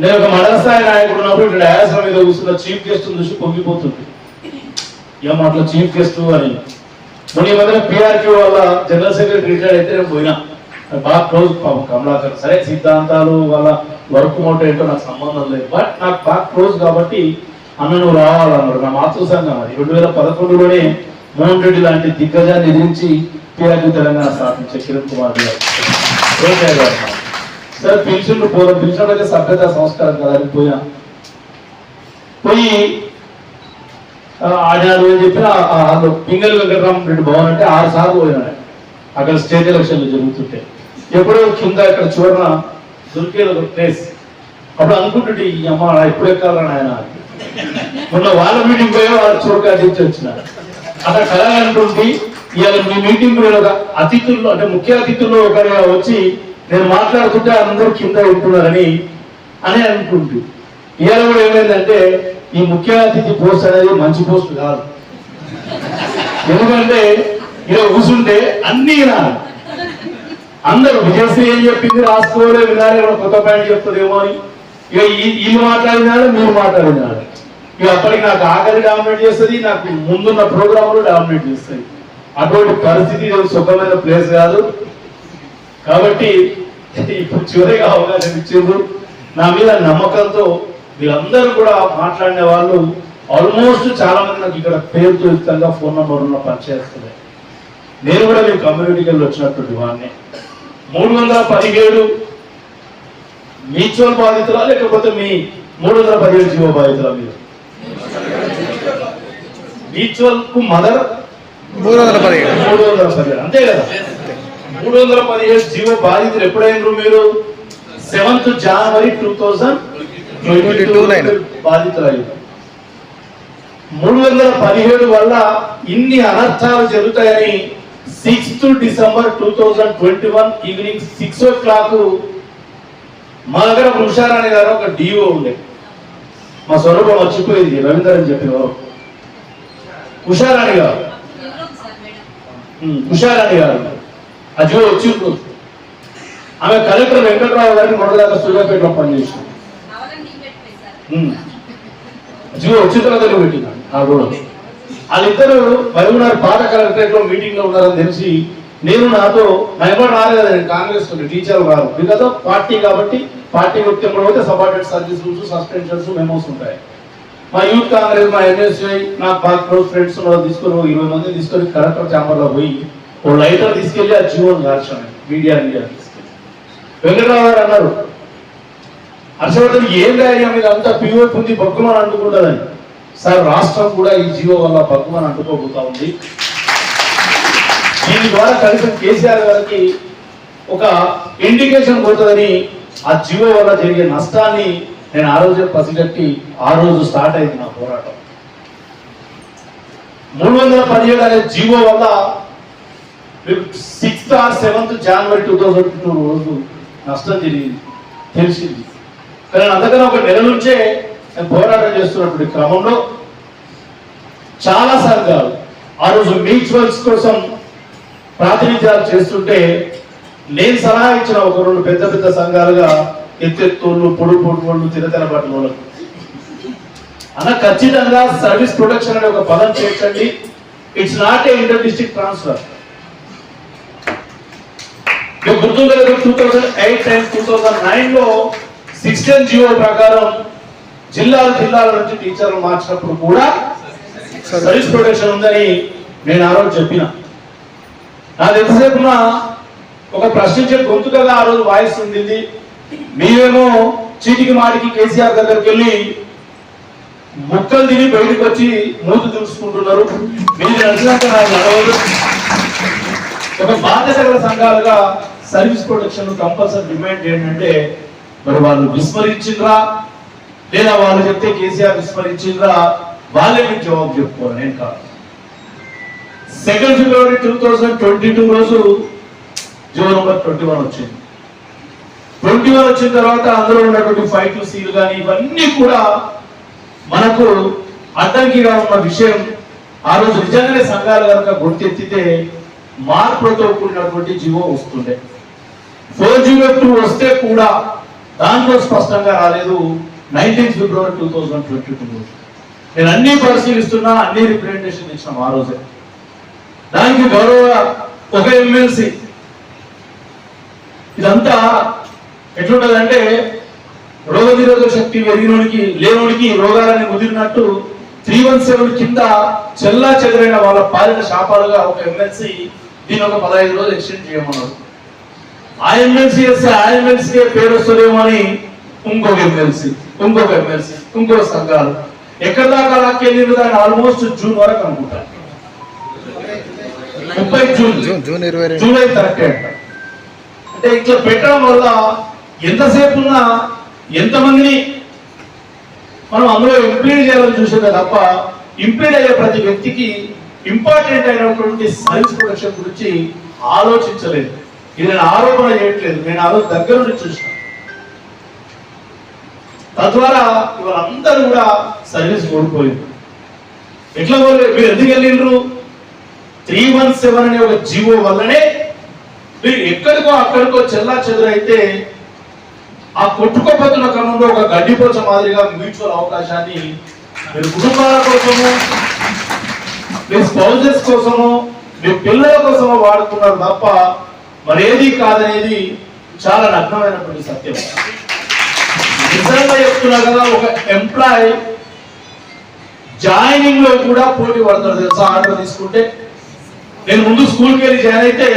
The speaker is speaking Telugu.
నేను ఒక మండల స్థాయి నాయకుడు ఉన్నప్పుడు ఇక్కడ డయాసన మీద కూర్చున్న చీఫ్ గెస్ట్ చూసి పొంగిపోతుంది. ఏమో అట్లా చీఫ్ గెస్ట్ అని? మొన్న ఈ మధ్యన పిఆర్కి వాళ్ళ జనరల్ సెక్రటరీ రిటైర్ అయితే నేను పోయినా. బాగా క్లోజ్ పాపం కమలాకర్. సరే సిద్ధాంతాలు వాళ్ళ వర్క్ మోటో ఏంటో నాకు సంబంధం లేదు. బట్ నాకు బాగా క్లోజ్ కాబట్టి అన్న నువ్వు రావాలన్నారు నా మాతృ సంఘం అది. రెండు వేల పదకొండులోనే మోహన్ రెడ్డి లాంటి దిగ్గజాన్ని ఎదిరించి పిఆర్కి తెలంగాణ స్థాపించే కిరణ్ కుమార్ గారు. గారు సరే పిలిచిండు పోదాం. పిలిచినట్లయితే సభ్యత సంస్కారం కదా అని పోయినా. పోయి ఆడారు అని చెప్పి పింగల్ ఆ వెంకటరామ రెడ్డి భవన్ అంటే ఆరు సార్లు పోయినాడు అక్కడ స్టేట్ ఎలక్షన్లు జరుగుతుంటే. ఎప్పుడో కింద ఇక్కడ చూడన దొరికేది ఒక ప్లేస్. అప్పుడు అనుకుంటుంటే ఈ అమ్మ ఎప్పుడు ఎక్కాలని ఆయన. మొన్న వాళ్ళ మీటింగ్ పోయి వాళ్ళు చూడక చెప్పి వచ్చినారు. అక్కడ కలగాలంటుంది ఇవాళ మీ మీటింగ్ ఒక అతిథుల్లో అంటే ముఖ్య అతిథుల్లో ఒకరిగా వచ్చి నేను మాట్లాడుతుంటే అందరూ కింద ఉంటున్నారని అని అనుకుంటుంది. ఇవాళ కూడా ఏమైందంటే ఈ ముఖ్య అతిథి పోస్ట్ అనేది మంచి పోస్ట్ కాదు. ఎందుకంటే ఇలా కూర్చుంటే అన్ని వినాలి. అందరూ విజయశ్రీ ఏం చెప్పింది? రాసుకోలే వినాలి కొత్త పాయింట్ చెప్తుందేమో అని. ఇక ఈ- వీళ్ళు మాట్లాడినాడు మీరు మాట్లాడినాడు ఇక అప్పటికి నాకు ఆకలి డామినేట్ చేస్తుంది నాకు ముందున్న ప్రోగ్రాములు డామినేట్ చేస్తాయి అటువంటి పరిస్థితి సుఖమైన ప్లేస్ కాదు. కాబట్టి ఇప్పుడు చివరిగా అవకాశం ఇచ్చిండ్రు నా మీద నమ్మకంతో వీళ్ళందరూ కూడా మాట్లాడిన వాళ్ళు ఆల్మోస్ట్ చాలా మంది నాకు ఇక్కడ పేరుతో యుక్తంగా ఫోన్ నంబర్ ఉన్న పనిచేస్తుంది నేను కూడా మీ కమ్యూనిటీకి వెళ్ళి వచ్చినటువంటి వాడిని. మూడు వందల పదిహేడు మ్యూచువల్ బాధితులా లేకపోతే మీ మూడు వందల పదిహేడు జీవో బాధితులా మీరు? మ్యూచువల్కు మదర్? మూడు వందల పదిహేడు. మూడు వందల పదిహేడు. అంతే కదా? మూడు వందల పదిహేడు జీవో బాధితులు ఎప్పుడైనరు మీరు? Seventh January two thousand 22 nine. బాధితులు అయ్యారు మూడు వందల పదిహేడు వల్ల ఇన్ని అనర్థాలు జరుగుతాయని sixth December two thousand twenty one evening six o'clock మా దగ్గర ఉషారాణి గారు ఒక డిఓ ఉండే. మా స్వరూపం వచ్చిపోయింది రవీందర్ అని చెప్పేవారు ఉషారాణి గారు. ఉషారాణి గారు. అజో వచ్చి ఆమె కలెక్టర్ వెంకట్రావు గారిని మొదలదాకా సూర్యాపేటలో పనిచేసింది. అజో వచ్చిన తర్వాత పెట్టింది ఆ కూడా వాళ్ళిద్దరు మహబూబ్నగర్ పాత కలెక్టరేట్లో మీటింగ్లో ఉన్నారని తెలిసి నేను నాతో మహబూబ్ రాలేదు నేను కాంగ్రెస్ టీచర్ రారు బికాజ్ ఆఫ్ పార్టీ కాబట్టి పార్టీ ఉద్యమంలో అయితే subordinate service rules suspensions memos ఉంటాయి. మా యూత్ కాంగ్రెస్ మా ఎన్ఎస్ఐ నా క్లోజ్ ఫ్రెండ్స్ తీసుకొని ఇరవై మంది తీసుకొని కలెక్టర్ ఛాంబర్లో పోయి ఓ లైటర్ తీసుకెళ్ళి ఆ జీవోని కాల్చాను మీడియా మీడియా తీసుకెళ్ళి. వెంకటరావు గారు అన్నారు హర్షవర్ధన్ ఏం రాయ్యా మీరు అంతా పిఓపి ఉంది బగ్గుమని అంటుకుంటుందని. సార్ రాష్ట్రం కూడా ఈ జీవో వల్ల బగ్గుమని అంటుకోబోతా ఉంది. దీని ద్వారా కనీసం కేసీఆర్ గారికి ఒక ఇండికేషన్ పోతుందని ఆ జీవో వల్ల జరిగే నష్టాన్ని నేను ఆ రోజే పసిగట్టి ఆ రోజు స్టార్ట్ అయింది నా పోరాటం. మూడు వందల పదిహేడు అనే జీవో వల్ల sixth or seventh January two thousand two రోజు నష్టం జరిగింది. తెలిసింది. కానీ అందుకని ఒక నెల నుంచే నేను పోరాటం చేస్తున్నటువంటి క్రమంలో చాలా సంఘాలు ఆ రోజు మ్యూచువల్స్ కోసం ప్రాతినిధ్యాలు చేస్తుంటే నేను సలహా ఇచ్చిన ఒక రెండు పెద్ద పెద్ద సంఘాలుగా ఎత్తెత్తోళ్ళు పొడు పొడు వాళ్ళు తిరతెల వాళ్ళకు అన్న ఖచ్చితంగా సర్వీస్ ప్రొడక్షన్ అనే ఒక పదం చేర్చండి. It's not a inter district transfer మీకు గుర్తుందో two thousand eight and two thousand నైన్లో సిక్స్టీన్ జియో ప్రకారం జిల్లాల జిల్లాల నుంచి టీచర్లు మార్చినప్పుడు కూడా సర్వీస్ ప్రొటెక్షన్ ఉందని నేను ఆ రోజు చెప్పిన. నాకు ఎంతసేపు ఉన్నా ఒక ప్రశ్నించే గొంతుకగా ఆ రోజు వాయిస్ ఉండింది. మీరేమో చీటికి మాటికి కేసీఆర్ దగ్గరికి వెళ్ళి ముక్కలు తిని బయటకు వచ్చి మూతి చూసుకుంటున్నారు మీరు నడిచినాక నాకు నడవదు ఒక బాధ్యత సంఘాలుగా సర్వీస్ ప్రొడక్షన్ కంపల్సరీ డిమాండ్ ఏంటంటే మరి వాళ్ళు విస్మరించిండ్రా లేదా వాళ్ళు చెప్తే కేసీఆర్ విస్మరించిండ్రా వాళ్ళే మీరు జవాబు చెప్పుకోవాలి నేను కాదు. Second February two thousand twenty two రోజు జీవో నెంబర్ ట్వంటీ వన్ వచ్చింది. ట్వంటీ వన్ వచ్చిన తర్వాత అందులో ఉన్నటువంటి ఫైవ్ టూ సీలు కానీ ఇవన్నీ కూడా మనకు అడ్డంకిగా ఉన్న విషయం ఆ రోజు నిజంగానే సంఘాలు కనుక గుర్తెత్తితే మార్పులతో కూడినటువంటి జీవో వస్తుండే. ఫోర్ జీరో టూ వస్తే కూడా దాంట్లో స్పష్టంగా రాలేదు nineteen February two thousand twenty two నేను అన్ని పరిశీలిస్తున్నా అన్ని రిప్రజెంటేషన్ ఇచ్చిన ఆ రోజే. దానికి గౌరవ ఒక ఎమ్మెల్సీ ఇదంతా ఎట్లుంటదంటే రోగ నిరోధక శక్తి పెరిగినోడికి లేనోడికి రోగాలని ముదిరినట్టు త్రీ వన్ సెవెన్ కింద చెల్లా చెదరైన వాళ్ళ పాలిన శాపాలుగా ఒక ఎమ్మెల్సీ దీని ఒక పదహైదు రోజులు ఎక్స్టెండ్ చేయమన్నారు. ఆ ఎమ్మెల్సీ ఆ ఎమ్మెల్సీ పేరు వస్తుందేమో అని ఇంకొక ఎమ్మెల్సీ ఇంకొక ఎమ్మెల్సీ ఇంకొక సంఘాలు. ఎక్కడ దాకా లాక్కెళ్ళింది దాన్ని? ఆల్మోస్ట్ జూన్ వరకు అనుకుంటా. ముప్పై జూన్ జూన్ జూన్ ఇరవై జూలై థర్టీ అంట అంటే ఇట్లా పెట్టడం వల్ల ఎంతసేపు ఉన్నా ఎంతమందిని మనం అందులో ఇంప్లీడ్ చేయాలని చూసేదే తప్ప ఇంప్లీడ్ అయ్యే ప్రతి వ్యక్తికి ఇంపార్టెంట్ అయినటువంటి సైన్స్ ప్రొడక్షన్ గురించి ఆలోచించలేదు. ఇది నేను ఆరోపణ చేయట్లేదు. నేను ఆ రోజు దగ్గర నుండి చూసిన తద్వారా ఇవాళ కూడా సర్వీస్ కోల్పోయింది. ఎట్లా పోలేదు మీరు ఎందుకు వెళ్ళిండ్రు? త్రీ వన్ సెవెన్ అనే ఒక జీవో వల్లనే మీరు ఎక్కడికో అక్కడికో చెల్లా చెదురైతే ఆ కొట్టుకోపోతున్న క్రమంలో ఒక గడ్డిపోచ మాదిరిగా మ్యూచువల్ అవకాశాన్ని మీరు కుటుంబాల కోసము మీ స్పౌజెస్ కోసము మీ పిల్లల కోసము వాడుతున్నారు తప్ప మరేది కాదనేది చాలా నగ్నమైనటువంటి సత్యం. నిజంగా చెప్తున్నా కదా ఒక ఎంప్లాయ్ జాయినింగ్లో కూడా పోటీ పడతారు తెలుసా? ఆర్డర్ తీసుకుంటే. నేను ముందు స్కూల్కి వెళ్ళి జాయిన్ అయితే